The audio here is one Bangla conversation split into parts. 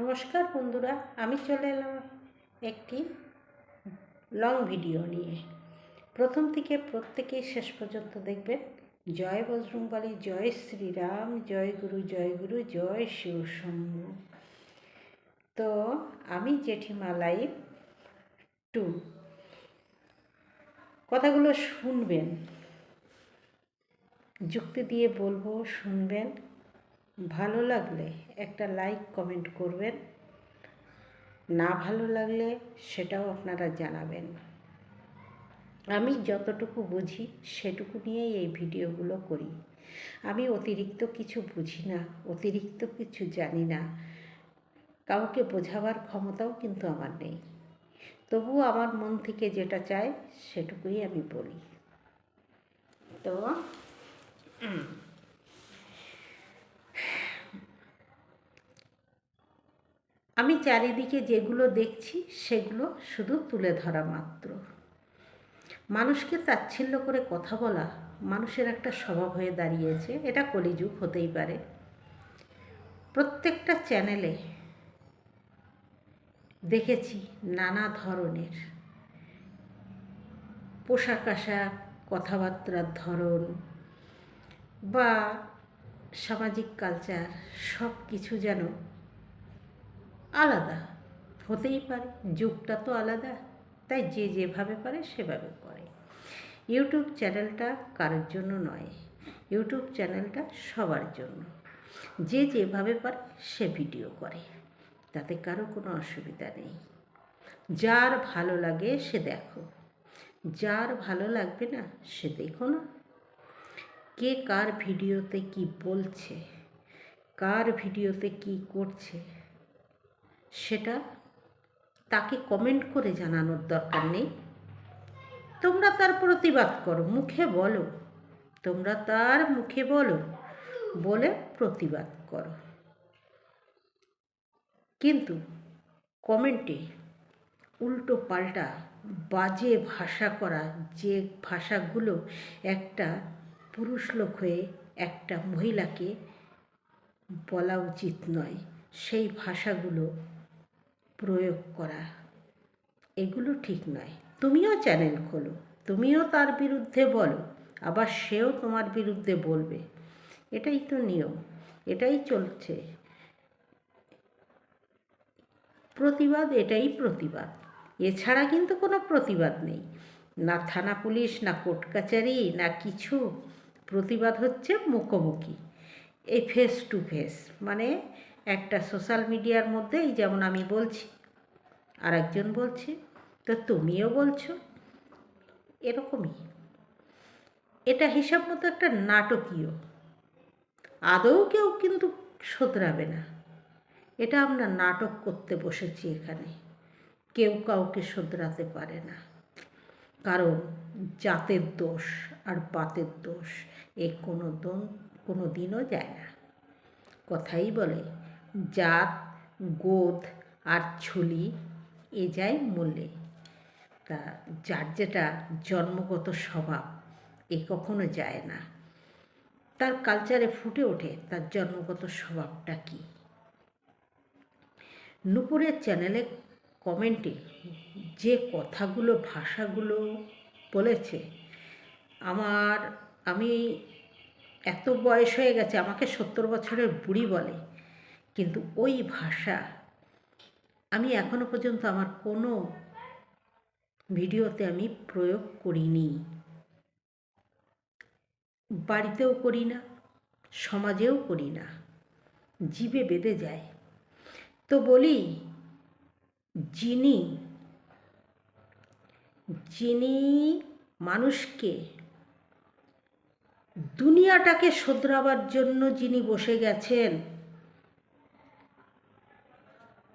নমস্কার বন্ধুরা, আমি চলে এলাম একটি লং ভিডিও নিয়ে। প্রথম থেকে প্রত্যেকেই শেষ পর্যন্ত দেখবেন। জয় বজরংবলী, জয় শ্রীরাম, জয় গুরু জয় গুরু, জয় শিবশম্ভু তো আমি জেঠিমা লাইভ টু। কথাগুলো শুনবেন, যুক্তি দিয়ে বলব, শুনবেন। ভালো লাগলে একটা লাইক কমেন্ট করবেন। না ভালো লাগলে সেটাও আপনারা জানাবেন। আমি যতটুকু বুঝি সেটুকু নিয়েই এই ভিডিওগুলো করি। আমি অতিরিক্ত কিছু বুঝি না, অতিরিক্ত কিছু জানি না। কাউকে বোঝাবার ক্ষমতাও কিন্তু আমার নেই। তবুও আমার মন থেকে যেটা চায় সেটুকুই আমি বলি। তো আমি চারিদিকে যেগুলো দেখছি, সেগুলো শুধু তুলে ধরা মাত্র। মানুষকে তাচ্ছিল্য করে কথা বলা মানুষের একটা স্বভাব হয়ে দাঁড়িয়েছে, এটা কলিযুগ হতেই পারে। প্রত্যেকটা চ্যানেলে দেখেছি নানা ধরনের পোশাক আশাক, কথাবার্তার ধরন বা সামাজিক কালচার সব কিছু যেন আলাদা। হতেই পারে, যুগটা তো আলাদা, তাই যে যেভাবে পারে সেভাবে করে। ইউটিউব চ্যানেলটা কারোর জন্য নয়, ইউটিউব চ্যানেলটা সবার জন্য। যে যেভাবে পারে সে ভিডিও করে, তাতে কারও কোনো অসুবিধা নেই। যার ভালো লাগে সে দেখো, যার ভালো লাগবে না সে দেখো না। কে কার ভিডিওতে কি বলছে, কার ভিডিওতে কি করছে সেটা তাকে কমেন্ট করে জানানোর দরকার নেই। তোমরা তার প্রতিবাদ করো, মুখে বলো। তোমরা তার মুখে বলো বলে প্রতিবাদ করো। কিন্তু কমেন্টে উল্টো পাল্টা বাজে ভাষা করা যে ভাষাগুলো একটা পুরুষ লোক হয়ে একটা মহিলাকে বলা উচিত নয়, সেই ভাষাগুলো প্রয়োগ করা। এগুলো ঠিক নয়। তুমিও চ্যানেল খোলো। তুমিও তার বিরুদ্ধে বলো। আবার সেও তোমার বিরুদ্ধে বলবে। এটাই তো নিয়ম। এটাই চলছে। প্রতিবাদ এটাই প্রতিবাদ। এছাড়া কিন্তু কোনো প্রতিবাদ নেই। না থানা পুলিশ, না কোর্ট কাচারি, না কিছু। প্রতিবাদ হচ্ছে মুখোমুখি। এই ফেস টু ফেস মানে একটা সোশ্যাল মিডিয়ার মধ্যেই যেমন আমি বলছি আর একজন বলছে, তো তুমিও বলছো, এরকমই। এটা হিসাব মতো একটা নাটকীয়। আদৌ কেউ কিন্তু শোধরাবে না। এটা আমরা নাটক করতে বসেছি এখানে। কেউ কাউকে শোধরাতে পারে না। কারণ জাতের দোষ আর পাতের দোষ এ কোনো কোনো দিনও যায় না। কথাই বলে জাত গোদ আর ছুলি এ যায় মূল্যে তা যার যেটা জন্মগত স্বভাব, এ কখনো যায় না। তার কালচারে ফুটে ওঠে, তার জন্মগত স্বভাবটা কী? নুপুরের চ্যানেলে কমেন্টে যে কথাগুলো, ভাষাগুলো বলেছে, আমার, আমি এত বয়স হয়ে গেছে, আমাকে সত্তর বছরের বুড়ি বলে। কিন্তু ওই ভাষা আমি এখনও পর্যন্ত আমার কোনো ভিডিওতে আমি প্রয়োগ করিনি। বাড়িতেও করি না, সমাজেও করি না, জীবে বেঁধে যায়। তো বলি, যিনি যিনি মানুষকে দুনিয়াটাকে শোধরাবার জন্য যিনি বসে গেছেন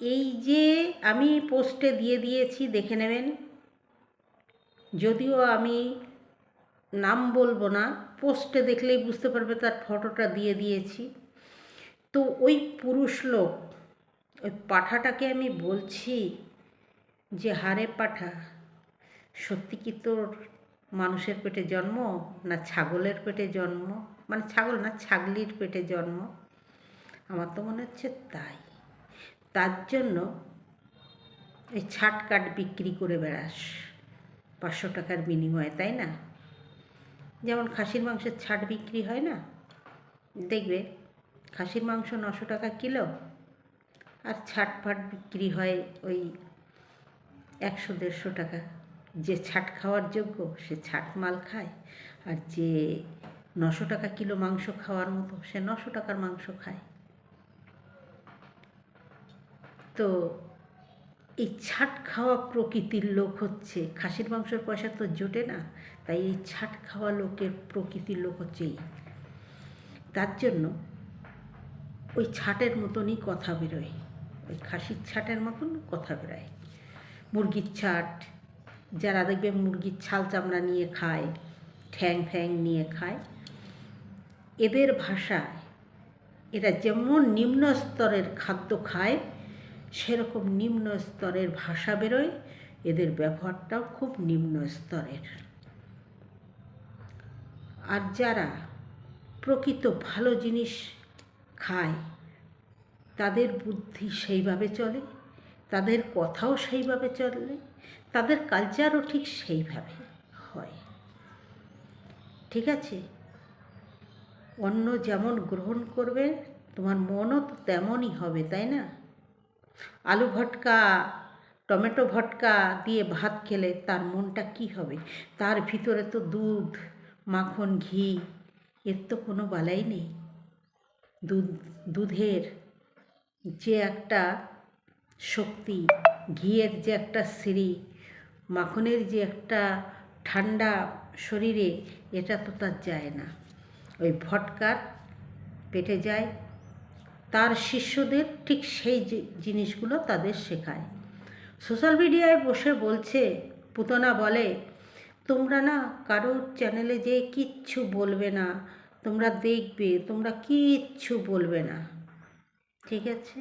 এই যে আমি পোস্টে দিয়ে দিয়েছি, দেখে নেবেন। যদিও আমি নাম বলব না, পোস্টে দেখলেই বুঝতে পারবে তার ফটোটা দিয়ে দিয়েছি। তো ওই পুরুষ লোক, ওই পাঠাটাকে আমি বলছি যে, হারে পাঠা, সত্যি কি তোর মানুষের পেটে জন্ম না ছাগলের পেটে জন্ম? মানে ছাগল না, ছাগলির পেটে জন্ম। আমার তো মনে হচ্ছে তাই। তার জন্য এই ছাট কাট বিক্রি করে বেড়াস। পাঁচশো টাকার বিনিময়ে, তাই না? যেমন খাসির মাংসের ছাট বিক্রি হয় না? দেখবে খাসির মাংস নশো টাকা কিলো আর ছাট ফাট বিক্রি হয় ওই একশো, দেড়শো টাকা। যে ছাট খাওয়ার যোগ্য, সে ছাট মাল খায়। আর যে নশো টাকা কিলো মাংস খাওয়ার মতো, সে নশো টাকার মাংস খায়। তো এই ছাট খাওয়া প্রকৃতির লোক হচ্ছে, খাসির মাংসের পয়সা তো জোটে না, তাই এই ছাট খাওয়া লোকের প্রকৃতির লোক হচ্ছে এই। তার জন্য ওই ছাটের মতনই কথা বেরোয়, ওই খাসির ছাটের মতন কথা বেরোয়। মুরগির ছাট, যারা দেখবে মুরগির ছাল চামড়া নিয়ে খায়, ঠ্যাং ফ্যাং নিয়ে খায়, এদের ভাষায় এরা যেমন নিম্ন স্তরের খাদ্য খায় সেরকম নিম্ন স্তরের ভাষা বেরোয়, এদের ব্যবহারটাও খুব নিম্ন স্তরের। আর যারা প্রকৃত ভালো জিনিস খায়, তাদের বুদ্ধি সেইভাবে চলে, তাদের কথাও সেইভাবে চলে, তাদের কালচারও ঠিক সেইভাবে হয়। ঠিক আছে? অন্য যেমন গ্রহণ করবে, তোমার মনও তো তেমনই হবে, তাই না? আলু ভটকা, টমেটো ভটকা দিয়ে ভাত খেলে তার মনটা কি হবে? তার ভিতরে তো দুধ, মাখন, ঘি, এর তো কোনো বালাই নেই। দুধ, দুধের যে একটা শক্তি, ঘিয়ের যে একটা সিঁড়ি, মাখনের যে একটা ঠান্ডা শরীরে, এটা তো তার যায় না। ওই ভটকার পেটে যায় তার শিষ্যদের ঠিক সেই জিনিসগুলো তাদের শেখায়। সোশ্যাল মিডিয়ায় বসে বলছে, পুতনা বলে, তোমরা না কারোর চ্যানেলে যে কিচ্ছু বলবে না, তোমরা দেখবে, তোমরা কিচ্ছু বলবে না। ঠিক আছে?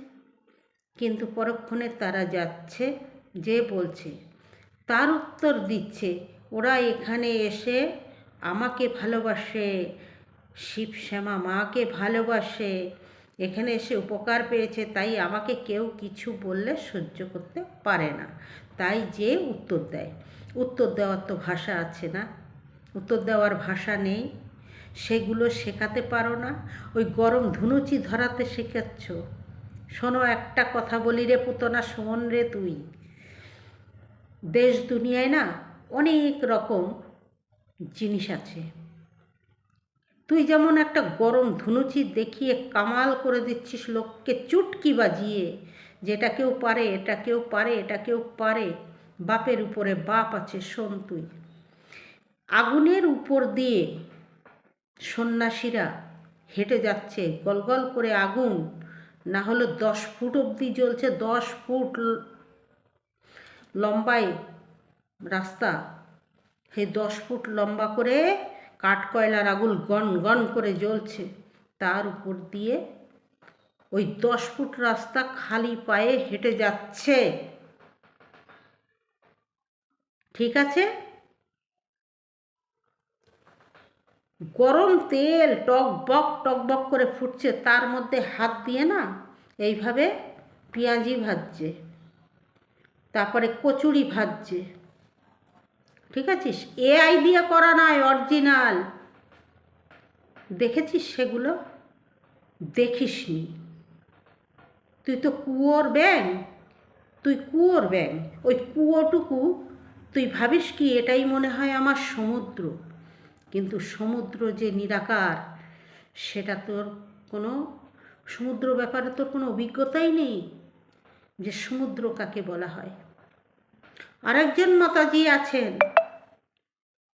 কিন্তু পরক্ষণে তারা যাচ্ছে, যে বলছে, তার উত্তর দিচ্ছে, ওরা এখানে এসে আমাকে ভালোবাসে শিব শ্যামা মাকে ভালোবাসে এখানে এসে উপকার পেয়েছে, তাই আমাকে কেউ কিছু বললে সহ্য করতে পারে না। তাই যে উত্তর দেয়। উত্তর দেওয়ার তো ভাষা আছে না। উত্তর দেওয়ার ভাষা নেই। সেগুলো শেখাতে পারো না। ওই গরম ধুনুচি ধরাতে শেখাচ্ছ। শোনো, একটা কথা বলি রে পুতনা শোন রে তুই। দেশ দুনিয়ায় না অনেক রকম জিনিস আছে। তুই যেমন একটা গরম ধুনুচি দেখিয়ে কামাল করে দিচ্ছিস লোককে চুটকি বাজিয়ে, যেটা কেউ পারে, এটা কেউ পারে, এটা কেউ পারে, বাপের উপরে বাপ আছে, শোন তুই। আগুনের উপর দিয়ে সন্ন্যাসীরা হেঁটে যাচ্ছে গলগল করে আগুন, না হলে দশ ফুট অবধি জ্বলছে, দশ ফুট লম্বায় রাস্তা। সেই দশ ফুট লম্বা করে কাঠ কয়লার আগুন গন গন করে জ্বলছে। তার উপর দিয়ে ওই দশ ফুট রাস্তা খালি পায়ে হেঁটে যাচ্ছে। ঠিক আছে? গরম তেল টক বক টক বক করে ফুটছে, তার মধ্যে হাত দিয়ে না এইভাবে পেঁয়াজি ভাজছে, তারপরে কচুরি ভাজছে। ঠিক আছিস? এ আইডিয়া করা নয় অরিজিনাল দেখেছিস সেগুলো? দেখিসনি। তুই তো কুয়োর ব্যাং। তুই কুয়োর ব্যাং। ওই কুয়োটুকু তুই ভাবিস কি এটাই মনে হয় আমার সমুদ্র। কিন্তু সমুদ্র যে নিরাকার, সেটা তোর কোনো সমুদ্র ব্যাপারে তোর কোনো অভিজ্ঞতাই নেই যে সমুদ্র কাকে বলা হয়। আরেকজন মাতাজি আছেন।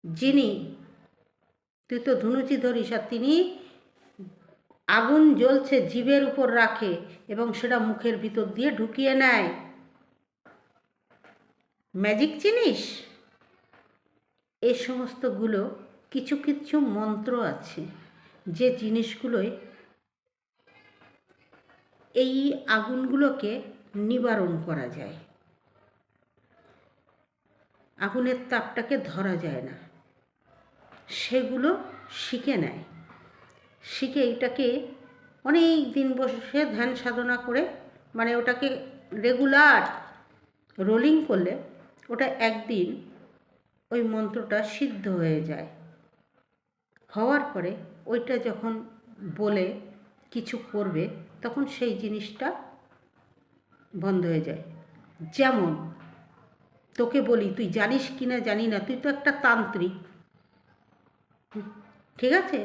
যিনি তুই তো ধনুচি ধরিস আর তিনি আগুন জ্বলছে জীবের উপর রাখে এবং সেটা মুখের ভিতর দিয়ে ঢুকিয়ে নেয়। ম্যাজিক চিনিস এই সমস্তগুলো কিছু কিছু মন্ত্র আছে, যে জিনিসগুলোয় এই আগুনগুলোকে নিবারণ করা যায়। আগুনের তাপটাকে ধরা যায় না। সেগুলো শিখে নেয়। শিখে এটাকে অনেক দিন বসে ধ্যান সাধনা করে মানে ওটাকে রেগুলার রোলিং করলে ওটা একদিন ওই মন্ত্রটা সিদ্ধ হয়ে যায়। হওয়ার পরে ওইটা যখন বলে কিছু করবে, তখন সেই জিনিসটা বন্ধ হয়ে যায়। যেমন তোকে বলি, তুই জানিস কি না জানি না, তুই তো একটা তান্ত্রিক। ঠিক আছে?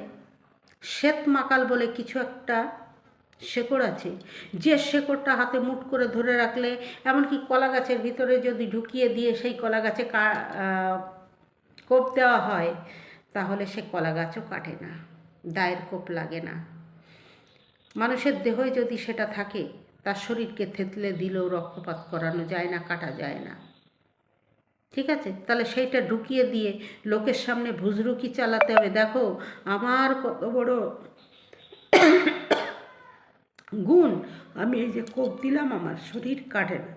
শ্বেত মাকাল বলে কিছু একটা শেকড় আছে। যে শেকড়টা হাতে মুট করে ধরে রাখলে, এমনকি কলা গাছের ভিতরে যদি ঢুকিয়ে দিয়ে সেই কলা গাছে কা কোপ দেওয়া হয়, তাহলে সে কলা গাছও কাটে না, দায়ের কোপ লাগে না। মানুষের দেহই যদি সেটা থাকে, তার শরীরকে থেতলে দিলেও রক্তপাত করানো যায় না, কাটা যায় না। ঠিক আছে? তাহলে সেইটা ঢুকিয়ে দিয়ে লোকের সামনে ভুজরুকি চালাতে হবে। দেখো, আমার কত বড় গুণ, আমি এই যে কোপ দিলাম, আমার শরীর কাটে না।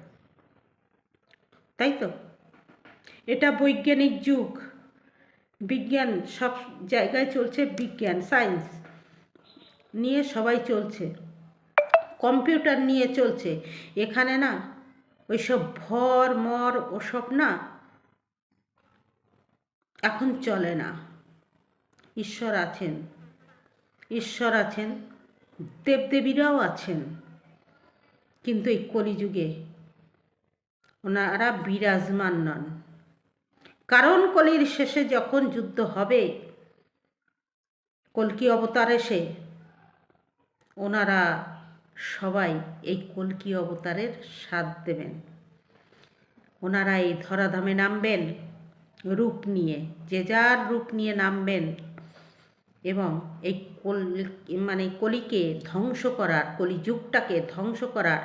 তাই তো? এটা বৈজ্ঞানিক যুগ। বিজ্ঞান সব জায়গায় চলছে বিজ্ঞান, সায়েন্স নিয়ে সবাই চলছে। কম্পিউটার নিয়ে চলছে। এখানে না, ওইসব ভর, মর, ওসব না এখন চলে না। ঈশ্বর আছেন। ঈশ্বর আছেন, দেবদেবীরাও আছেন। কিন্তু এই কলিযুগে ওনারা বিরাজমান নন। কারণ কলির শেষে যখন যুদ্ধ হবে, কলকি অবতার এসে ওনারা সবাই এই কলকি অবতারের স্বাদ দেবেন। ওনারা এই ধরাধামে নামবেন। রূপ নিয়ে, যে যার রূপ নিয়ে নামবেন এবং এই কল মানে কলিকে ধ্বংস করার, কলিযুগটাকে ধ্বংস করার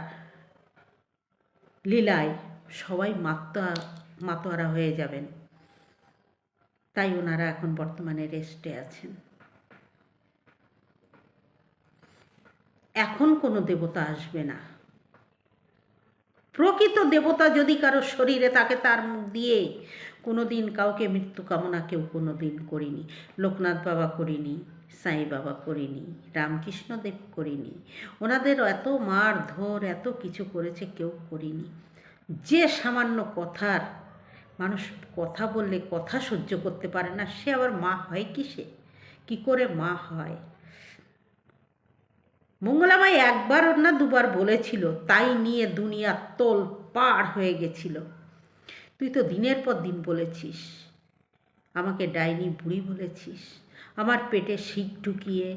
লীলায় সবাই মাত্রা, মাতোয়ারা হয়ে যাবেন। তাই ওনারা এখন বর্তমানে রেস্টে আছেন। এখন কোনো দেবতা আসবে না। প্রকৃত দেবতা যদি কারও শরীরে তাকে তার মুখ দিয়ে কোনো দিন কাউকে মৃত্যু কামনা কেউ কোনো দিন করিনি। লোকনাথ বাবা করিনি, সাই বাবা করিনি রামকৃষ্ণদেব করিনি। ওনাদের এত মার ধর, এত কিছু করেছে কেউ করিনি। যে সামান্য কথার, মানুষ কথা বললে কথা সহ্য করতে পারে না, সে আবার মা হয় কিসে? কী করে মা হয়? মঙ্গলামাই একবার না দুবার বলেছিল, তাই নিয়ে দুনিয়া তোল পার হয়ে গেছিল। তুই তো দিনের পর দিন বলেছিস। আমাকে ডাইনি বুড়ি বলেছিস। আমার পেটে শিক ঢুকিয়ে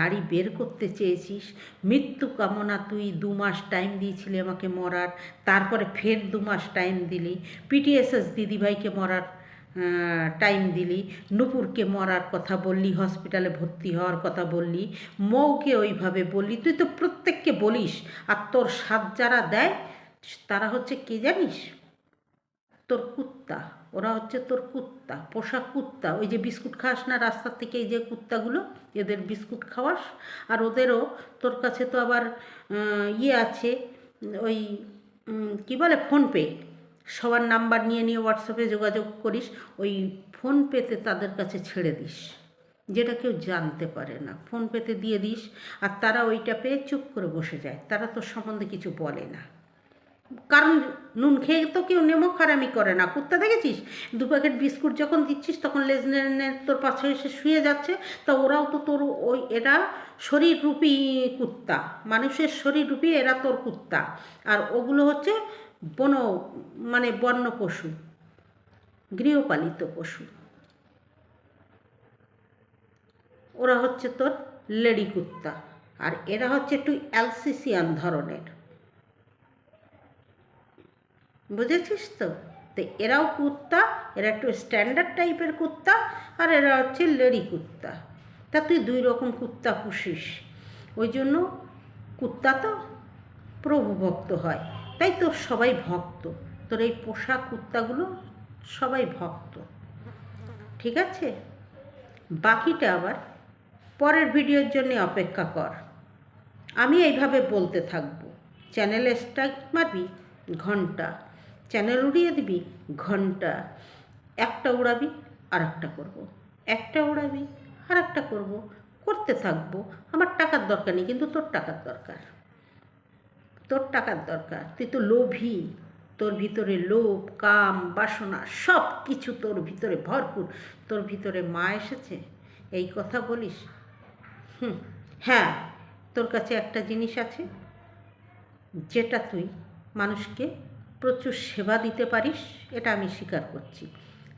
নারী বের করতে চেয়েছিস। মৃত্যু কামনা তুই দু মাস টাইম দিয়েছিলি আমাকে মরার, তারপরে ফের দু মাস টাইম দিলি। পিটিএসএস দিদিভাইকে মরার টাইম দিলি। নুপুরকে মরার কথা বললি হসপিটালে ভর্তি হওয়ার কথা বললি। মৌকে ওইভাবে বললি। তুই তো প্রত্যেককে বলিস, আর তোর সাত যারা দেয়, তারা হচ্ছে কে জানিস? তোর কুত্তা ওরা হচ্ছে তোর কুত্তা পোষা কুত্তা, ওই যে বিস্কুট খাস না রাস্তার থেকে এই যে কুত্তাগুলো, এদের বিস্কুট খাওয়াস। আর ওদেরও তোর কাছে তো আবার ইয়ে আছে, ওই কি বলে, ফোনপে, সবার নাম্বার নিয়ে নিয়ে হোয়াটসঅ্যাপে যোগাযোগ করিস, ওই ফোনপেতে তাদের কাছে ছেড়ে দিস, যেটা কেউ জানতে পারে না। ফোনপেতে দিয়ে দিস, আর তারা ওইটা পেয়ে চুপ করে বসে যায়, তারা তোর সম্বন্ধে কিছু বলে না। কারণ নুন খেয়ে তো কেউ নেমো খারামি করে না। কুত্তা দেখেছিস? দু প্যাকেট বিস্কুট যখন দিচ্ছিস, তখন লেজ তোর পাশে এসে শুয়ে যাচ্ছে। তা ওরাও তো তোর ওই, এরা শরীররূপী কুত্তা। মানুষের শরীররূপী এরা তোর কুত্তা। আর ওগুলো হচ্ছে বন মানে বন্য পশু, গৃহপালিত পশু। ওরা হচ্ছে তোর লেডি কুত্তা। আর এরা হচ্ছে একটু অ্যালসিসিয়ান ধরনের। বুঝেছিস তো? তো এরাও কুত্তা, এরা একটু স্ট্যান্ডার্ড টাইপের কুত্তা, আর এরা হচ্ছে লেডি কুত্তা। তা তুই দুই রকম কুত্তা পুষিস। ওই জন্য কুত্তা তো প্রভু ভক্ত হয়। তাই তোর সবাই ভক্ত। তোর এই পোষা কুত্তাগুলো সবাই ভক্ত। ঠিক আছে? বাকিটা আবার পরের ভিডিওর জন্য অপেক্ষা কর। আমি এইভাবে বলতে থাকব। চ্যানেলে স্ট্রাইক মারবি, ঘণ্টা। চ্যানেল উড়িয়ে দিবি, ঘণ্টা একটা উড়াবি আর একটা করব। একটা উড়াবি আর একটা করব। করতে থাকব। আমার টাকার দরকার নেই, কিন্তু তোর টাকার দরকার। তোর টাকার দরকার। তুই তো লোভী। তোর ভিতরে লোভ, কাম, বাসনা সব কিছু তোর ভিতরে ভরপুর। তোর ভিতরে মা এসেছে। এই কথা বলিস? হুম হ্যাঁ তোর কাছে একটা জিনিস আছে। যেটা তুই মানুষকে প্রচুর সেবা দিতে পারিস, এটা আমি স্বীকার করছি।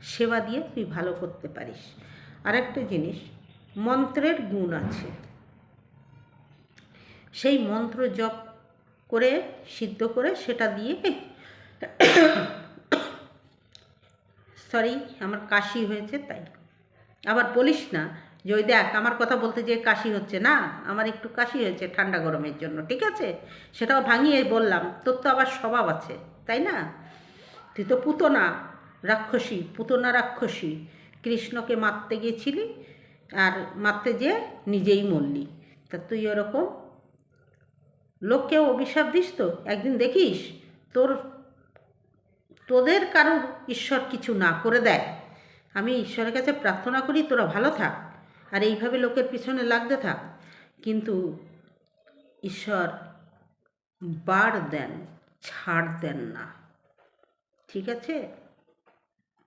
সেবা দিয়ে তুই ভালো করতে পারিস। আরেকটা জিনিস, মন্ত্রের গুণ আছে। সেই মন্ত্র জপ করে, সিদ্ধ করে, সেটা দিয়ে সরি, আমার কাশি হয়েছে তাই। আবার বলিস না যে ওই দেখ, আমার কথা বলতে যে কাশি হচ্ছে না, আমার একটু কাশি হয়েছে ঠান্ডা গরমের জন্য, ঠিক আছে? সেটাও ভাঙিয়ে বললাম, তোর তো আবার স্বভাব আছে। তাই না? তুই তো পুতনা রাক্ষসী পুতনা রাক্ষসী। কৃষ্ণকে মারতে গিয়েছিলি আর মারতে যে নিজেই মরলি। তা তুই ওরকম লোককে অভিশাপ দিস তো? একদিন দেখিস তোর, তোদের কারোর ঈশ্বর কিছু না করে দেয়। আমি ঈশ্বরের কাছে প্রার্থনা করি তোরা ভালো থাক আর এইভাবে লোকের পিছনে লাগতে থাক। কিন্তু ঈশ্বর বার দেন। ছাড় দেন না। ঠিক আছে?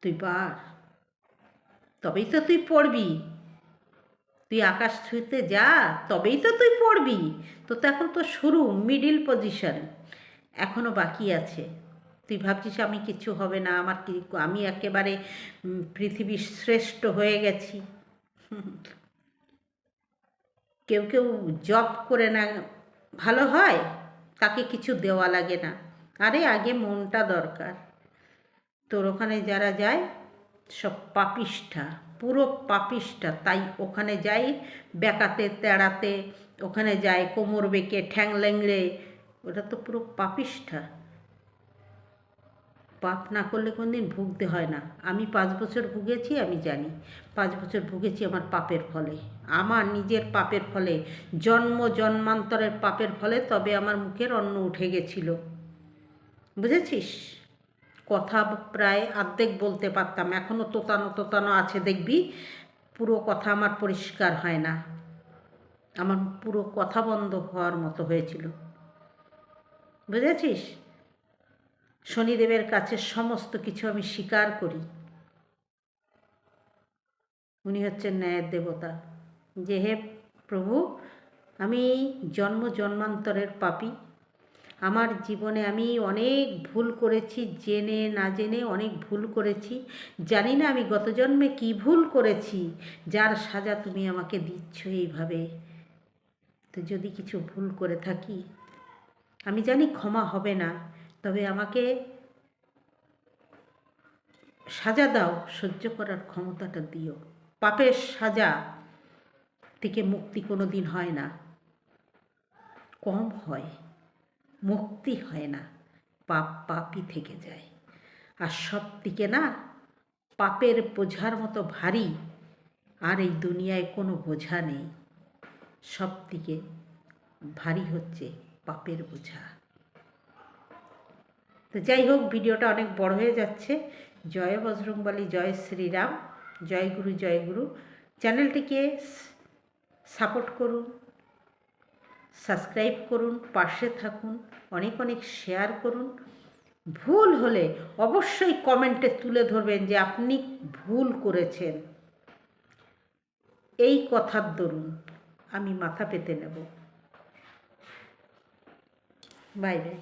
তুই পার। তবেই তো তুই পড়বি। তুই আকাশ ছুঁতে যা, তবেই তো তুই পড়বি। তো তো এখন তো শুরু মিডিল পজিশন এখনও বাকি আছে। তুই ভাবছিস আমি কিছু হবে না, আমার কি, আমি একেবারে পৃথিবীর শ্রেষ্ঠ হয়ে গেছি। কেউ কেউ জব করে না, ভালো হয়? তাকে কিছু দেওয়া লাগে না। আরে, আগে মনটা দরকার। তোর ওখানে যারা যায়, সব পাপিষ্ঠা, পুরো পাপিষ্ঠা। তাই ওখানে যাই, বেকাতে, তেড়াতে, ওখানে যায় কোমর বেঁকে, ঠ্যাং ল্যাংড়ে। ওটা তো পুরো পাপিষ্ঠা। পাপ না করলে কোনদিন ভুগতে হয় না। আমি পাঁচ বছর ভুগেছি, আমি জানি। পাঁচ বছর ভুগেছি আমার পাপের ফলে। আমার নিজের পাপের ফলে, জন্ম জন্মান্তরের পাপের ফলে তবে আমার মুখের অন্ন উঠে গেছিল। বুঝেছিস? কথা প্রায় আর্ধেক বলতে পারতাম। এখনও তোতানো তোতানো আছে, দেখবি? পুরো কথা আমার পরিষ্কার হয় না। আমার পুরো কথা বন্ধ হওয়ার মতো হয়েছিল। বুঝেছিস? শনিদেবের কাছে সমস্ত কিছু আমি স্বীকার করি। উনি হচ্ছেন ন্যায়ের দেবতা। যে হে প্রভু, আমি জন্ম জন্মান্তরের পাপী। আমার জীবনে আমি অনেক ভুল করেছি, জেনে না জেনে অনেক ভুল করেছি। জানি না আমি গত জন্মে কী ভুল করেছি, যার সাজা তুমি আমাকে দিচ্ছ এইভাবে। তো যদি কিছু ভুল করে থাকি, আমি জানি ক্ষমা হবে না। তবে আমাকে সাজা দাও, সহ্য করার ক্ষমতাটা দিও। পাপের সাজা থেকে মুক্তি কোনো দিন হয় না। কম হয়, মুক্তি হয় না, পাপ পাপই থেকে যায়। আর সব দিকে না, পাপের বোঝার মতো ভারী আর এই দুনিয়ায় কোনো বোঝা নেই। সব দিকে ভারী হচ্ছে পাপের বোঝা। তো যাই হোক, ভিডিওটা অনেক বড় হয়ে যাচ্ছে। জয় বজরংবলী, জয় শ্রীরাম, জয় গুরু জয় গুরু। চ্যানেলটিকে সাপোর্ট করুন, সাবস্ক্রাইব করুন, পাশে থাকুন, অনেক অনেক শেয়ার করুন। ভুল হলে অবশ্যই কমেন্টে তুলে ধরবেন যে আপনি ভুল করেছেন। এই কথার দরুন আমি মাথা পেতে নেব। Bye bye.